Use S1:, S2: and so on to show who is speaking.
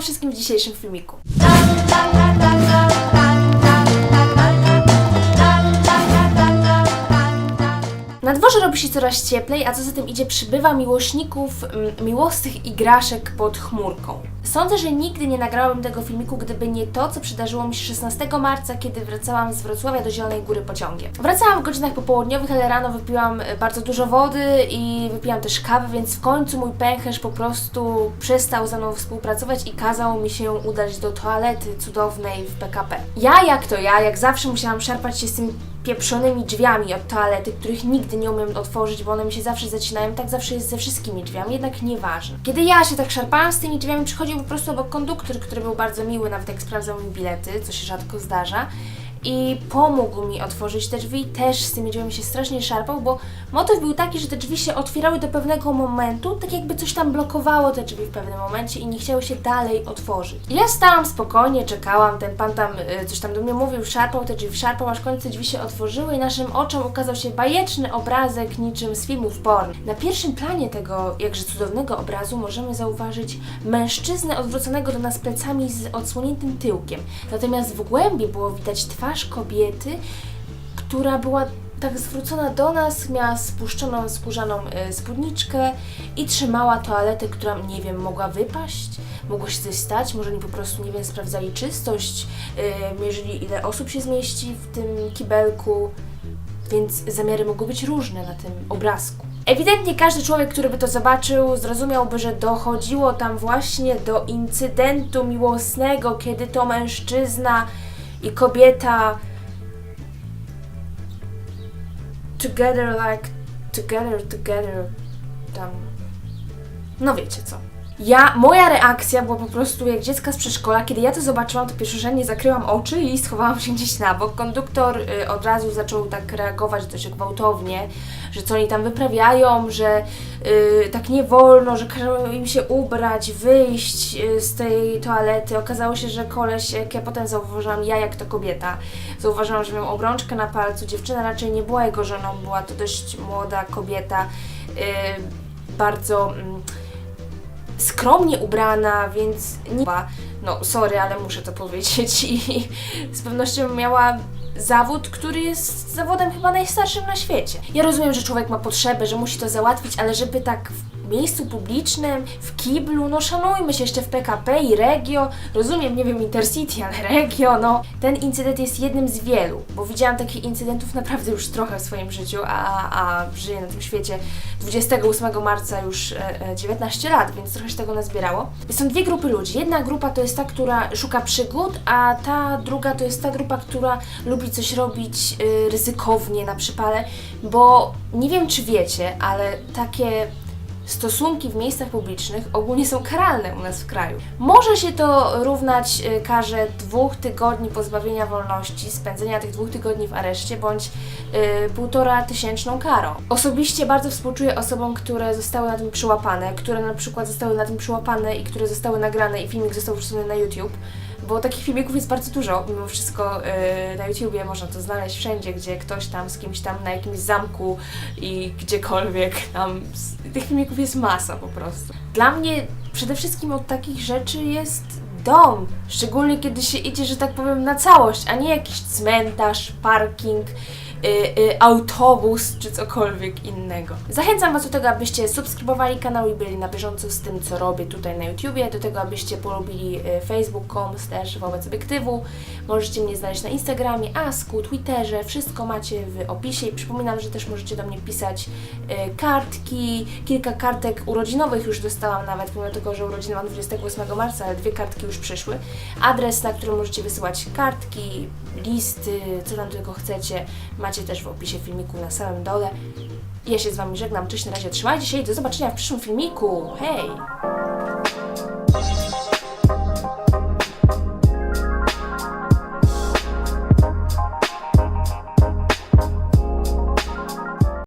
S1: Wszystkim w dzisiejszym filmiku. Na dworze robi się coraz cieplej, a co za tym idzie, przybywa miłośników mm, miłosnych igraszek pod chmurką. Sądzę, że nigdy nie nagrałabym tego filmiku, gdyby nie to, co przydarzyło mi się 16 marca, kiedy wracałam z Wrocławia do Zielonej Góry pociągiem. Wracałam w godzinach popołudniowych, ale rano wypiłam e, bardzo dużo wody i wypiłam też kawę, więc w końcu mój pęcherz po prostu przestał ze mną współpracować i kazał mi się udać do toalety cudownej w PKP. Ja, jak to ja, jak zawsze musiałam szarpać się z tymi pieprzonymi drzwiami od toalety, których nigdy nie umiem otworzyć, bo one mi się zawsze zacinają. Tak zawsze jest ze wszystkimi drzwiami, jednak nieważne. Kiedy ja się tak szarpałam z tymi drzwiami, przychodził po prostu obok konduktor, który był bardzo miły, nawet jak sprawdzał mi bilety, co się rzadko zdarza. I pomógł mi otworzyć te drzwi, też z tymi drzwiami się strasznie szarpał, bo motyw był taki, że te drzwi się otwierały do pewnego momentu, tak jakby coś tam blokowało te drzwi w pewnym momencie i nie chciały się dalej otworzyć. Ja stałam spokojnie, czekałam, ten pan tam y, coś tam do mnie mówił, szarpał te drzwi, szarpał, aż w końcu drzwi się otworzyły i naszym oczom ukazał się bajeczny obrazek niczym z filmów porn. Na pierwszym planie tego jakże cudownego obrazu możemy zauważyć mężczyznę odwróconego do nas plecami z odsłoniętym tyłkiem. Natomiast w głębi było widać twarz kobiety, która była tak zwrócona do nas, miała spuszczoną skórzaną e, spódniczkę i trzymała toaletę, która, nie wiem, mogła wypaść, mogło się coś stać, może oni po prostu, nie wiem, sprawdzali czystość, e, mierzyli ile osób się zmieści w tym kibelku, więc zamiary mogły być różne na tym obrazku. Ewidentnie każdy człowiek, który by to zobaczył, zrozumiałby, że dochodziło tam właśnie do incydentu miłosnego, kiedy to mężczyzna i kobieta together like together together tam no wiecie co ja, moja reakcja była po prostu jak dziecka z przedszkola. Kiedy ja to zobaczyłam, to pierwszorzędnie zakryłam oczy i schowałam się gdzieś na bok. Konduktor y, od razu zaczął tak reagować dość gwałtownie, że co oni tam wyprawiają, że y, tak nie wolno, że każą im się ubrać, wyjść y, z tej toalety. Okazało się, że koleś, jak ja potem zauważyłam, ja jak to kobieta, zauważyłam, że miał obrączkę na palcu. Dziewczyna raczej nie była jego żoną, była to dość młoda kobieta, y, bardzo... Mm, skromnie ubrana, więc nie no sorry, ale muszę to powiedzieć i z pewnością miała zawód, który jest zawodem chyba najstarszym na świecie. Ja rozumiem, że człowiek ma potrzebę, że musi to załatwić, ale żeby tak miejscu publicznym, w kiblu, no szanujmy się jeszcze w PKP i Regio, rozumiem, nie wiem, Intercity, ale Regio, no. Ten incydent jest jednym z wielu, bo widziałam takich incydentów naprawdę już trochę w swoim życiu, a, a żyję na tym świecie 28 marca już e, e, 19 lat, więc trochę się tego nazbierało. Są dwie grupy ludzi. Jedna grupa to jest ta, która szuka przygód, a ta druga to jest ta grupa, która lubi coś robić y, ryzykownie na przypale, bo nie wiem czy wiecie, ale takie stosunki w miejscach publicznych ogólnie są karalne u nas w kraju. Może się to równać y, karze dwóch tygodni pozbawienia wolności, spędzenia tych dwóch tygodni w areszcie, bądź y, półtora tysięczną karą. Osobiście bardzo współczuję osobom, które zostały na tym przyłapane, które na przykład zostały na tym przyłapane i które zostały nagrane i filmik został wrzucony na YouTube bo takich filmików jest bardzo dużo. Mimo wszystko yy, na YouTubie można to znaleźć wszędzie, gdzie ktoś tam z kimś tam na jakimś zamku i gdziekolwiek tam. Tych filmików jest masa po prostu. Dla mnie przede wszystkim od takich rzeczy jest dom. Szczególnie kiedy się idzie, że tak powiem, na całość, a nie jakiś cmentarz, parking autobus czy cokolwiek innego. Zachęcam Was do tego, abyście subskrybowali kanał i byli na bieżąco z tym, co robię tutaj na YouTubie, do tego, abyście polubili y, facebook.com też wobec obiektywu. Możecie mnie znaleźć na Instagramie, Asku, Twitterze, wszystko macie w opisie i przypominam, że też możecie do mnie pisać y, kartki, kilka kartek urodzinowych już dostałam nawet, pomimo tego, że urodziny mam 28 marca, ale dwie kartki już przyszły. Adres, na który możecie wysyłać kartki, listy, co tam tylko chcecie, macie też w opisie filmiku na samym dole. Ja się z Wami żegnam, cześć, na razie, trzymajcie się i do zobaczenia w przyszłym filmiku. Hej!